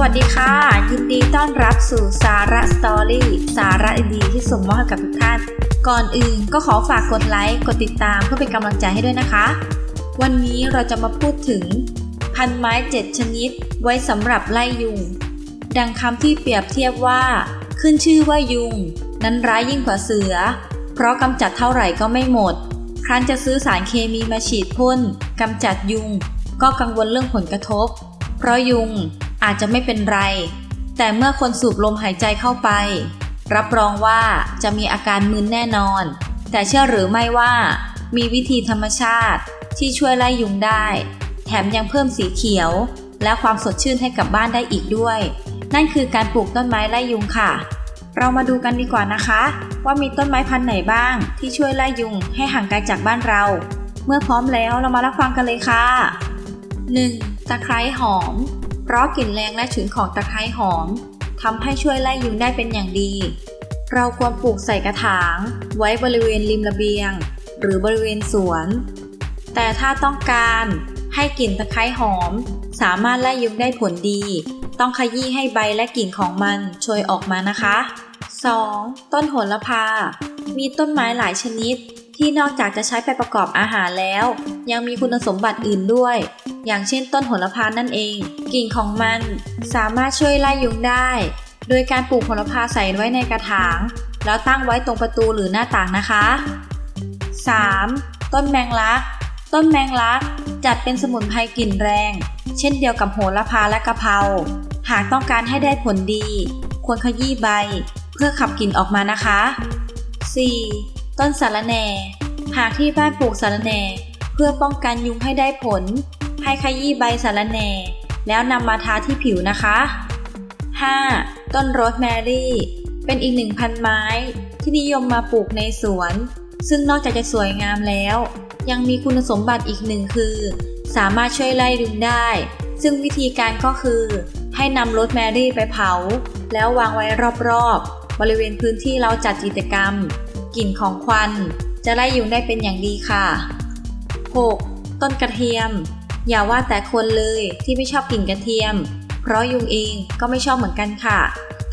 วัสดีค่ะ ยินดีต้อนรับสู่สาระสตอรี่สาระดีที่ส่งมอบให้กับทุกท่าน ก่อนอื่นก็ขอฝากกดไลค์กดติดตามเพื่อเป็นกำลังใจให้ด้วยนะคะ วันนี้เราจะมาพูดถึง พันไม้ 7 ชนิด ไว้สำหรับไล่ยุง ดังคำที่เปรียบเทียบว่า ขึ้นชื่อว่ายุง นั้นร้ายยิ่งกว่าเสือ เพราะกำจัดเท่าไหร่ก็ไม่หมด ครั้นจะซื้อสารเคมีมาฉีดพ่นกำจัดยุง ก็กังวลเรื่องผลกระทบ เพราะยุง อาจจะไม่เป็นไร แต่เมื่อคนสูบลมหายใจเข้าไป รับรองว่าจะมีอาการมึนแน่นอน แต่เชื่อหรือไม่ว่า มีวิธีธรรมชาติที่ช่วยไล่ยุงได้ แถมยังเพิ่มสีเขียว และความสดชื่นให้กับบ้านได้อีกด้วย นั่นคือการปลูกต้นไม้ไล่ยุงค่ะ เรามาดูกันดีกว่านะคะ ว่ามีต้นไม้พันธุ์ไหนบ้าง ที่ช่วยไล่ยุงให้ห่างไกลจากบ้านเรา เมื่อพร้อมแล้วเรามารับฟังกันเลยค่ะ 1. ตะไคร้หอม เพราะกลิ่นแรงและฉุนของตะไคร้หอมทำให้ช่วยไล่ยุงได้เป็นอย่างดี เราควรปลูกใส่กระถาง ไว้บริเวณริมระเบียง หรือบริเวณสวน แต่ถ้าต้องการให้กลิ่นตะไคร้หอม สามารถไล่ยุงได้ผลดี ต้องขยี้ให้ใบและกิ่งของมันโชยออกมานะคะ 2. ต้นโหระพา มีต้นไม้หลายชนิด ที่นอกจากจะใช้ไปประกอบอาหารแล้ว ยังมีคุณสมบัติอื่นด้วย อย่างเช่นต้นโหระพานั่นเอง กิ่งของมันสามารถช่วยไล่ยุงได้ โดยการปลูกโหระพาใส่ไว้ในกระถาง แล้วตั้งไว้ตรงประตูหรือหน้าต่างนะคะ 3. ต้นแมงลัก ต้นแมงลักจัดเป็นสมุนไพรกลิ่นแรง เช่นเดียวกับโหระพาและกะเพราหากต้องการให้ได้ผลดี ควรขยี้ใบ เพื่อขับกลิ่นออกมานะคะ 4. ต้นสารแหน่ หากที่บ้านปลูกสารแหน่ เพื่อป้องกันยุงให้ได้ผล ให้ขยี้ใบสารแหน่ แล้วนำมาทาที่ผิวนะคะ 5. ต้นโรสแมรี่ เป็นอีกหนึ่งพันไม้ที่นิยมมาปลูกในสวน ซึ่งนอกจากจะสวยงามแล้ว ยังมีคุณสมบัติอีกหนึ่งคือ สามารถช่วยไล่ยุงได้ ซึ่งวิธีการก็คือ ให้นำโรสแมรี่ไปเผา แล้ววางไว้รอบๆบริเวณพื้นที่เราจัดกิจกรรม กลิ่นของควัน จะไล่ยุงได้เป็นอย่างดีค่ะ 6. ต้นกระเทียม อย่าว่าแต่คนเลยที่ไม่ชอบกลิ่นกระเทียม เพราะยุงเองก็ไม่ชอบเหมือนกันค่ะ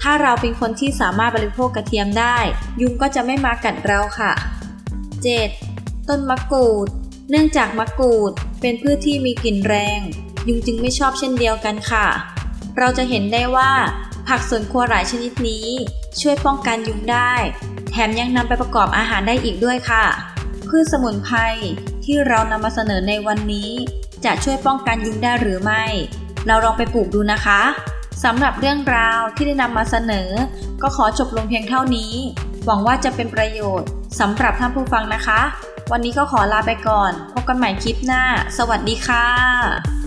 ถ้าเราเป็นคนที่สามารถบริโภคกระเทียมได้ ยุงก็จะไม่มากัดเราค่ะ 7. ต้นมะกรูด เนื่องจากมะกรูดเป็นพืชที่มีกลิ่นแรง ยุงจึงไม่ชอบเช่นเดียวกันค่ะ เราจะเห็นได้ว่าผักสวนครัวหลายชนิดนี้ช่วยป้องกันยุงได้ มยังนำไปประกอบอาหารได้อีกด้วยค่ะ พืชสมุนไพรที่เรานำมาเสนอในวันนี้ จะช่วยป้องกันยุงได้หรือไม่ เราลองไปปลูกดูนะคะสำหรับเรื่องราวที่ได้นำมาเสนอ ก็ขอจบลงเพียงเท่านี้ หวังว่าจะเป็นประโยชน์สำหรับท่านผู้ฟังนะคะ วันนี้ก็ขอลาไปก่อน พบกันใหม่คลิปหน้า สวัสดีค่ะ